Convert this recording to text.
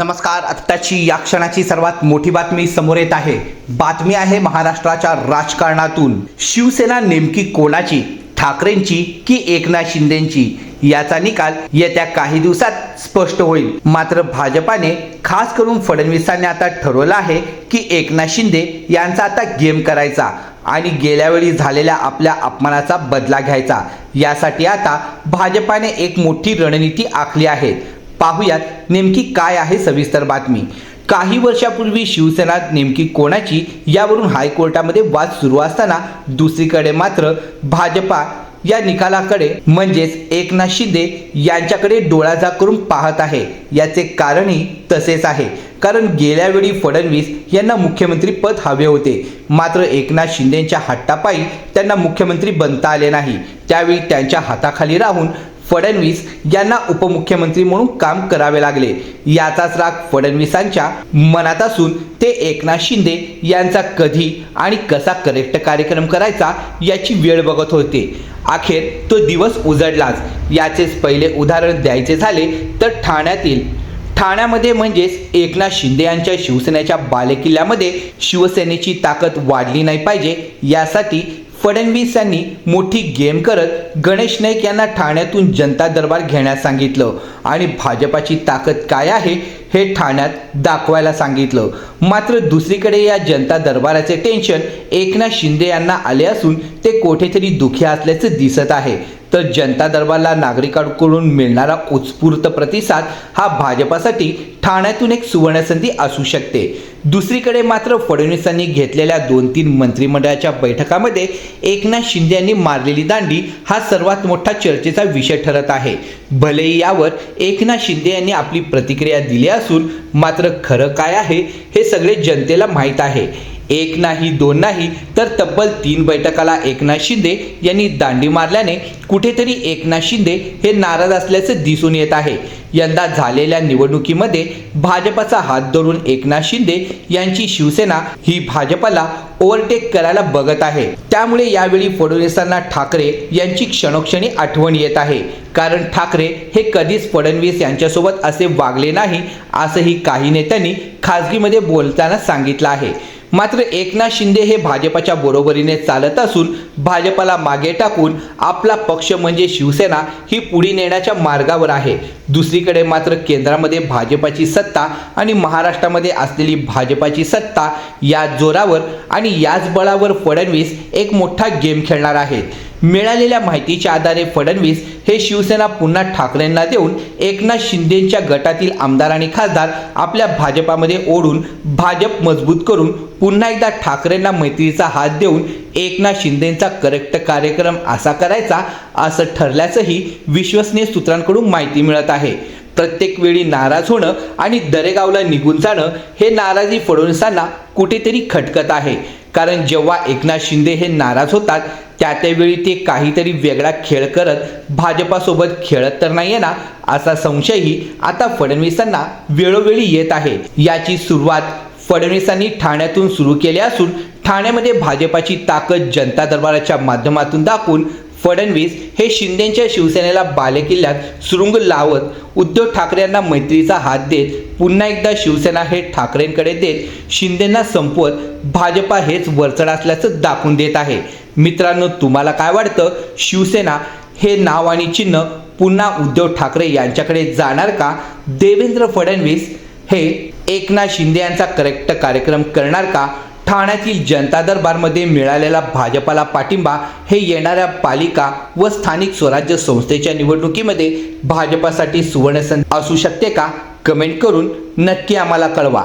नमस्कार. आत्ताची या क्षणाची सर्वात मोठी बातमी समोर येत आहे. बातमी आहे महाराष्ट्राच्या राजकारणातून. शिवसेना नेमकी कोणाची? ठाकरेंची की एकनाथ शिंदेची? याचा निकाल येत्या काही दिवसात स्पष्ट होईल. मात्र भाजपाने खास करून फडणवीसांनी आता ठरवलं आहे की एकनाथ शिंदे यांचा आता गेम करायचा आणि गेल्या वेळी झालेल्या आपल्या अपमानाचा बदला घ्यायचा. यासाठी आता भाजपाने एक मोठी रणनीती आखली आहे. पाहुयात नेमकी काय आहे सविस्तर बातमी. काही वर्षापूर्वी शिवसेना नेमकी कोणाची यावरून हायकोर्टामध्ये वाद सुरू असताना दुसरीकडे मात्र भाजपा या निकालाकडे म्हणजेच एकनाथ शिंदे यांच्याकडे डोळाजा करून पाहत आहे. याचे कारणही तसेच आहे. कारण गेल्या वेळी फडणवीस यांना मुख्यमंत्री पद हवे होते. मात्र एकनाथ शिंदेच्या हट्टापायी त्यांना मुख्यमंत्री बनता आले नाही. त्यावेळी त्यांच्या हाताखाली राहून फडणवीस यांना उपमुख्यमंत्री म्हणून काम करावे लागले. याचाच राग फडणवीसांच्या मनात असून ते एकनाथ शिंदे यांचा कधी आणि कसा करेक्ट कार्यक्रम करायचा याची वेळ बघत होते. अखेर तो दिवस उजडलाच. याचेच पहिले उदाहरण द्यायचे झाले तर ठाण्यातील ठाण्यामध्ये म्हणजेच एकनाथ शिंदे यांच्या शिवसेनेच्या बालेकिल्ल्यामध्ये शिवसेनेची ताकद वाढली नाही पाहिजे यासाठी फडणवीस यांनी मोठी गेम करत गणेश नाईक यांना ठाण्यातून जनता दरबार घेण्यास सांगितलं. आणि भाजपाची ताकद काय आहे हे ठाण्यात दाखवायला सांगितलं. मात्र दुसरीकडे या जनता दरबाराचे टेन्शन एकनाथ शिंदे यांना आले असून ते कोठेतरी दुखी असल्याचं दिसत आहे. तर जनता दरबारला नागरिकांकडून मिळणारा उत्स्फूर्त प्रतिसाद हा भाजपासाठी ठाण्यातून एक सुवर्णसंधी असू शकते. दुसरीकडे मात्र फडणवीसांनी घेतलेल्या दोन तीन मंत्रिमंडळाच्या बैठकामध्ये एकनाथ शिंदे यांनी मारलेली दांडी हा सर्वात मोठा चर्चेचा विषय ठरत आहे. भलेही यावर एकनाथ शिंदे यांनी आपली प्रतिक्रिया दिली असून मात्र खरं काय आहे हे सगळे जनतेला माहीत आहे. एक नाही दोन नाही तर तब्बल तीन बैठकाला एकनाथ शिंदे यांनी दांडी मारल्याने कुठेतरी एकनाथ शिंदे हे नाराज असल्याचं दिसून येत आहे. यंदा झालेल्या निवडणुकीमध्ये भाजपाचा हात धरून एकनाथ शिंदे यांची शिवसेना ही भाजपाला ओव्हरटेक करायला बघत आहे. त्यामुळे यावेळी फडणवीसांना ठाकरे यांची क्षणोक्षणी आठवण येत आहे. कारण ठाकरे हे कधीच फडणवीस यांच्यासोबत असे वागले नाही असंही काही नेत्यांनी खासगीमध्ये बोलताना सांगितलं आहे. मात्र एकनाथ शिंदे हे भाजपाच्या बरोबरीने चालत असून भाजपाला मागे टाकून आपला पक्ष म्हणजे शिवसेना ही पुढे नेण्याच्या मार्गावर आहे. दुसरीकडे मात्र केंद्रामध्ये भाजपाची सत्ता आणि महाराष्ट्रामध्ये असलेली भाजपाची सत्ता या जोरावर आणि याच बळावर फडणवीस एक मोठा गेम खेळणार आहेत. मिळालेल्या माहितीच्या आधारे फडणवीस हे शिवसेना पुन्हा ठाकरेंना देऊन एकनाथ शिंदेच्या गटातील आमदार आणि खासदार आपल्या भाजपामध्ये ओढून भाजप मजबूत करून पुन्हा एकदा ठाकरेंना मैत्रीचा हात देऊन एकनाथ शिंदेचा करेक्ट कार्यक्रम असा करायचा असं ठरल्याचंही विश्वसनीय सूत्रांकडून माहिती मिळत आहे. प्रत्येक वेळी नाराज होणं आणि दरेगावला निघून जाणं हे नाराजी फडणवीसांना कुठेतरी खटकत आहे. कारण जेव्हा एकनाथ शिंदे हे नाराज होतात त्या त्यावेळी ते काहीतरी वेगळा खेळ करत भाजपासोबत खेळत तर नाहीये ना असा संशयही आता फडणवीसांना वेळोवेळी येत आहे. याची सुरुवात फडणवीसांनी ठाण्यातून सुरू केली असून ठाण्यामध्ये भाजपाची ताकद जनता दरबाराच्या माध्यमातून दाखवून फडणवीस हे शिंदेच्या शिवसेनेला बालेकिल्ल्यात सुरुंग लावत उद्धव ठाकरे यांना मैत्रीचा हात देत पुन्हा एकदा शिवसेना हे ठाकरेंकडे देत शिंदेंना संपवत भाजपा हेच वरचढ असल्याचं दाखवून देत आहे. मित्रांनो तुम्हाला काय वाटतं? शिवसेना हे नाव आणि चिन्ह पुन्हा उद्धव ठाकरे यांच्याकडे जाणार का? देवेंद्र फडणवीस हे एकनाथ शिंदे यांचा करेक्ट कार्यक्रम करणार का? ठाण्यातील जनता दरबारमध्ये मिळालेला भाजपाला पाठिंबा हे येणाऱ्या पालिका व स्थानिक स्वराज्य संस्थेच्या निवडणुकीमध्ये भाजपासाठी सुवर्णसंधी असू शकते का? कमेंट करून नक्की आम्हाला कळवा.